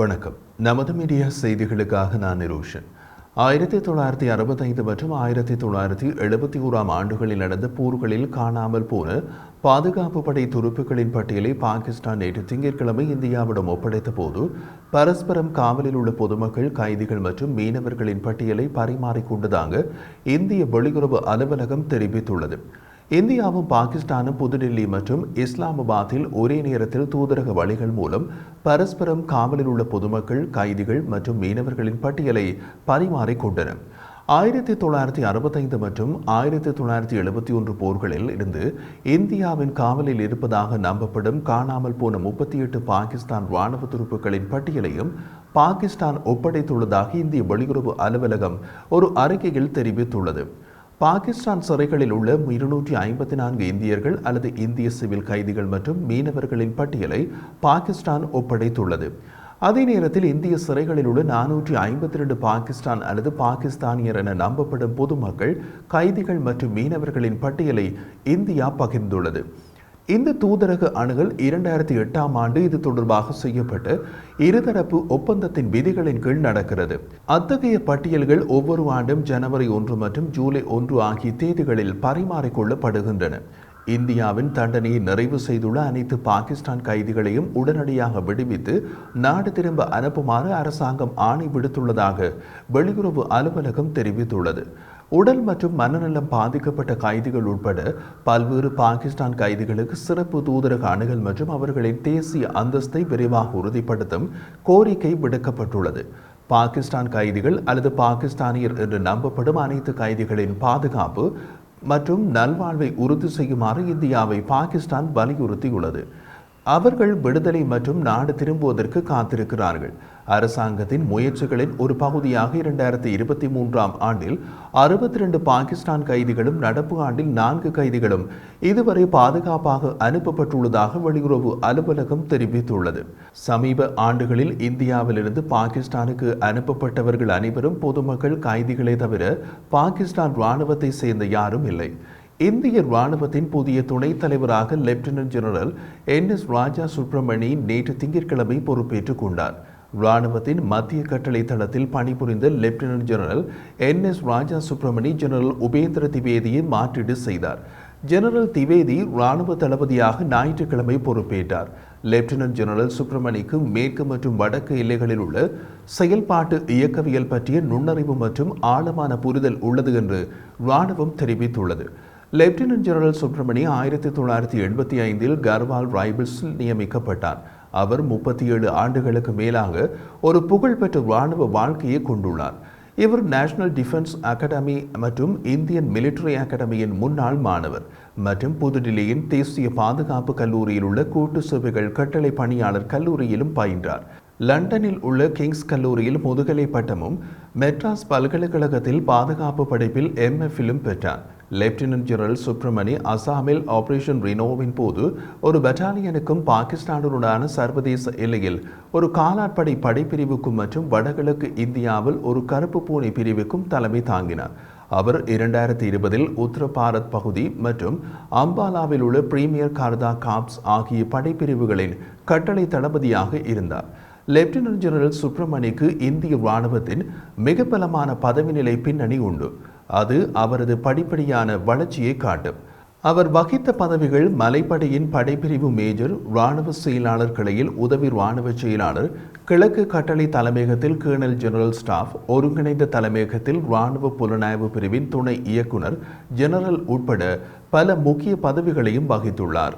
வணக்கம். நமது மீடியா செய்திகளுக்காக நான் நிரோஷன். ஆயிரத்தி தொள்ளாயிரத்தி அறுபத்தைந்து மற்றும் ஆயிரத்தி தொள்ளாயிரத்தி எழுபத்தி ஓராம் ஆண்டுகளில் நடந்த போர்களில் காணாமல் போன பாதுகாப்பு படை துருப்புகளின் பட்டியலை பாகிஸ்தான் நேற்று திங்கட்கிழமை இந்தியாவிடம் ஒப்படைத்த போது பரஸ்பரம் காவலில் உள்ள பொதுமக்கள் கைதிகள் மற்றும் மீனவர்களின் பட்டியலை பரிமாறிக்கொண்டதாக இந்திய வெளியுறவு அலுவலகம் தெரிவித்துள்ளது. இந்தியாவும் பாகிஸ்தானும் புதுடில்லி மற்றும் இஸ்லாமாபாத்தில் ஒரே நேரத்தில் தூதரக வழிகள் மூலம் பரஸ்பரம் காவலில் உள்ள பொதுமக்கள் கைதிகள் மற்றும் மீனவர்களின் பட்டியலை பரிமாறிக்கொண்டன ஆயிரத்தி தொள்ளாயிரத்தி அறுபத்தைந்து மற்றும் ஆயிரத்தி தொள்ளாயிரத்தி எழுபத்தி ஒன்று போர்களில் இருந்து இந்தியாவின் காவலில் இருப்பதாக நம்பப்படும் காணாமல் போன முப்பத்தி எட்டு பாகிஸ்தான் ராணுவ துருப்புகளின் பட்டியலையும் பாகிஸ்தான் ஒப்படைத்துள்ளதாக இந்திய வெளியுறவு அலுவலகம் ஒரு அறிக்கையில் தெரிவித்துள்ளது. பாகிஸ்தான் சிறைகளில் உள்ள இருநூற்றி ஐம்பத்தி நான்கு இந்தியர்கள் அல்லது இந்திய சிவில் கைதிகள் மற்றும் மீனவர்களின் பட்டியலை பாகிஸ்தான் ஒப்படைத்துள்ளது. அதே நேரத்தில் இந்திய சிறைகளில் உள்ள நானூற்றி ஐம்பத்தி ரெண்டு பாகிஸ்தான் அல்லது பாகிஸ்தானியர் என நம்பப்படும் பொதுமக்கள் கைதிகள் மற்றும் மீனவர்களின் பட்டியலை இந்தியா பகிர்ந்துள்ளது. இந்த தூதரக அணுகல் இரண்டாயிரத்தி எட்டாம் ஆண்டு இது தொடர்பாக செய்யப்பட்டு இருதரப்பு ஒப்பந்தத்தின் விதிகளின் கீழ் நடக்கிறது. அத்தகைய பட்டியல்கள் ஒவ்வொரு ஆண்டும் ஜனவரி ஒன்று மற்றும் ஜூலை ஒன்று ஆகிய தேதிகளில் பரிமாறிக்கொள்ளப்படுகின்றன. இந்தியாவின் தண்டனையை நிறைவு செய்துள்ள அனைத்து பாகிஸ்தான் கைதிகளையும் உடனடியாக விடுவித்து நாடு திரும்ப அனுப்புமாறு அரசாங்கம் ஆணை விடுத்துள்ளதாக வெளியுறவு அலுவலகம் தெரிவித்துள்ளது. உடல் மற்றும் மனநலம் பாதிக்கப்பட்ட கைதிகள் உட்பட பல்வேறு பாகிஸ்தான் கைதிகளுக்கு சிறப்பு தூதரக அணுகல் மற்றும் அவர்களின் தேசிய அந்தஸ்தை விரைவாக உறுதிப்படுத்தும் கோரிக்கை விடுக்கப்பட்டுள்ளது. பாகிஸ்தான் கைதிகள் அல்லது பாகிஸ்தானியர் என்று நம்பப்படும் அனைத்து கைதிகளின் பாதுகாப்பு மற்றும் நல்வாழ்வை உறுதி செய்யுமாறு இந்தியாவை பாகிஸ்தான் வலியுறுத்தியுள்ளது. அவர்கள் விடுதலை மற்றும் நாடு திரும்புவதற்கு காத்திருக்கிறார்கள். அரசாங்கத்தின் முயற்சிகளின் ஒரு பகுதியாக இரண்டாயிரத்தி இருபத்தி மூன்றாம் ஆண்டில் அறுபத்தி ரெண்டு பாகிஸ்தான் கைதிகளும் நடப்பு ஆண்டில் நான்கு கைதிகளும் இதுவரை பாதுகாப்பாக அனுப்பப்பட்டுள்ளதாக வெளியுறவு அலுவலகம் தெரிவித்துள்ளது. சமீப ஆண்டுகளில் இந்தியாவிலிருந்து பாகிஸ்தானுக்கு அனுப்பப்பட்டவர்கள் அனைவரும் பொதுமக்கள் கைதிகளே தவிர பாகிஸ்தான் இராணுவத்தை சேர்ந்த யாரும் இல்லை. இந்திய ராணுவத்தின் புதிய துணைத் தலைவராக lieutenant general N S Raja Subramani நேற்று திங்கட்கிழமை பொறுப்பேற்றுக் கொண்டார். ராணுவத்தின் மத்திய கட்டளை தளத்தில் பணிபுரிந்த lieutenant general N S Raja Subramani general Upendra திவேதியை மாற்றீடு செய்தார். ஜெனரல் திவேதி ராணுவ தளபதியாக ஞாயிற்றுக்கிழமை பொறுப்பேற்றார். லெப்டினன்ட் ஜெனரல் சுப்பிரமணிக்கு மேற்கு மற்றும் வடக்கு எல்லைகளில் உள்ள செயல்பாட்டு இயக்கவியல் பற்றிய நுண்ணறிவு மற்றும் ஆழமான புரிதல் உள்ளது என்று ராணுவம் தெரிவித்துள்ளது. லெப்டினன்ட் ஜெனரல் சுப்பிரமணி ஆயிரத்தி தொள்ளாயிரத்தி எண்பத்தி ஐந்தில் கர்வால் ரைபிள்ஸில் நியமிக்கப்பட்டார். அவர் முப்பத்தி ஏழு ஆண்டுகளுக்கு மேலாக ஒரு புகழ்பெற்ற இராணுவ வாழ்க்கையை கொண்டுள்ளார். இவர் நேஷனல் டிஃபென்ஸ் அகாடமி மற்றும் இந்தியன் மிலிட்டரி அகாடமியின் முன்னாள் மாணவர் மற்றும் புதுடில்லியின் தேசிய பாதுகாப்பு கல்லூரியில் உள்ள கூட்டு சேவைகள் கட்டளை பணியாளர் கல்லூரியிலும் பயின்றார். லண்டனில் உள்ள கிங்ஸ் கல்லூரியில் முதுகலை பட்டமும் மெட்ராஸ் பல்கலைக்கழகத்தில் பாதுகாப்பு படிப்பில் எம்எஃபிலும் பெற்றார். லெப்டினன்ட் ஜெனரல் சுப்ரமணி அசாமில் ஆபரேஷன் ரினோவின் போது ஒரு பட்டாலியனுக்கும் பாகிஸ்தானுடனான சர்வதேச எல்லையில் ஒரு காலாட்படை படைப்பிரிவுக்கும் மற்றும் வடகிழக்கு இந்தியாவில் ஒரு கருப்பு பூனை பிரிவுக்கும் தலைமை தாங்கினார். அவர் இரண்டாயிரத்தி இருபதில் உத்தர பாரத் பகுதி மற்றும் அம்பாலாவில் உள்ள பிரீமியர் கார்தா காப்ஸ் ஆகிய படைப்பிரிவுகளின் கட்டளை தளபதியாக இருந்தார். லெப்டினன்ட் ஜெனரல் சுப்பிரமணிக்கு இந்திய இராணுவத்தின் மிக பலமான பதவி நிலை பின்னணி உண்டு. அது அவரது படிப்படியான வளர்ச்சியை காட்டும். அவர் வகித்த பதவிகள் மலைப்படையின் படைப்பிரிவு மேஜர் இராணுவ செயலாளர் கிளையில் உதவி இராணுவ செயலாளர் கிழக்கு கட்டளை தலைமையகத்தில் கேர்னல் ஜெனரல் ஸ்டாஃப் ஒருங்கிணைந்த தலைமையகத்தில் இராணுவ புலனாய்வு பிரிவின் துணை இயக்குனர் ஜெனரல் உட்பட பல முக்கிய பதவிகளையும் வகித்துள்ளார்.